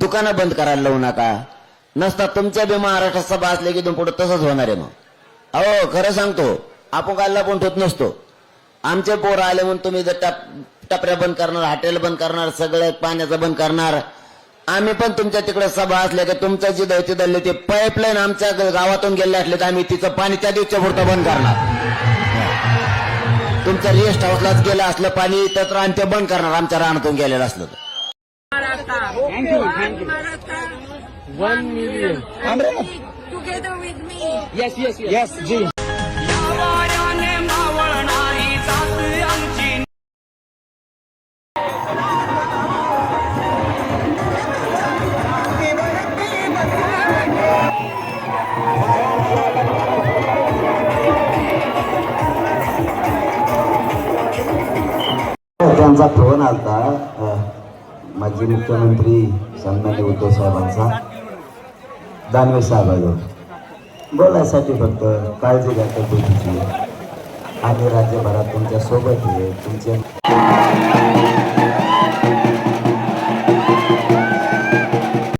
दुकानं बंद करायला लावू नका. नसता तुमच्या बी महाराष्ट्रात सभा असल्या की इथून पुढे तसंच होणार आहे मग. अहो खरं सांगतो आपण काय पण ठेवत नसतो. आमचे पोरं आले म्हणून तुम्ही जर टप टपऱ्या बंद करणार हॉटेल बंद करणार सगळं पाण्याचं बंद करणार. आम्ही पण तुमच्या तिकडे सभा असल्या की तुमचं जे दैत्य ते पाईपलाईन आमच्या गावातून गेले असले तर आम्ही तिचं पाणी त्या दिवशी पुरतं बंद करणार. तुमच्या रेस्ट हाऊसलाच गेलं असलं पाणी तर आम्ही ते बंद करणार आमच्या रानातून गेलेलं असलं तर. Thank you, thank you. One million. Together with me. Yes, yes, yes. Yes, जी. त्यांचा फोन आलता माजी मुख्यमंत्री सन्मान्य उद्धव साहेबांचा दानवे साहेबाजवळ बोलायसाठी फक्त काळजी घ्या तब्येतीची. आम्ही राज्यभरात तुमच्यासोबत आहे तुमच्या